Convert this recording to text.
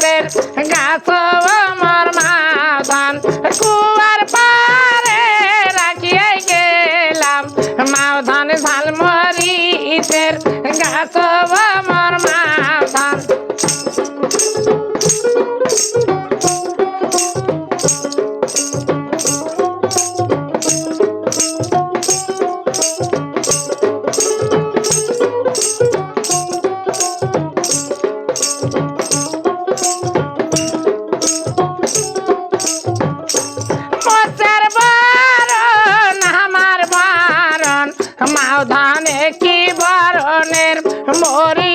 পেট গাছ আমার মাদান। কুয়ার পারে রাখিয়ে গেলাম। মাওধান ঝালমরিচের গাছ আমার চরণের মোর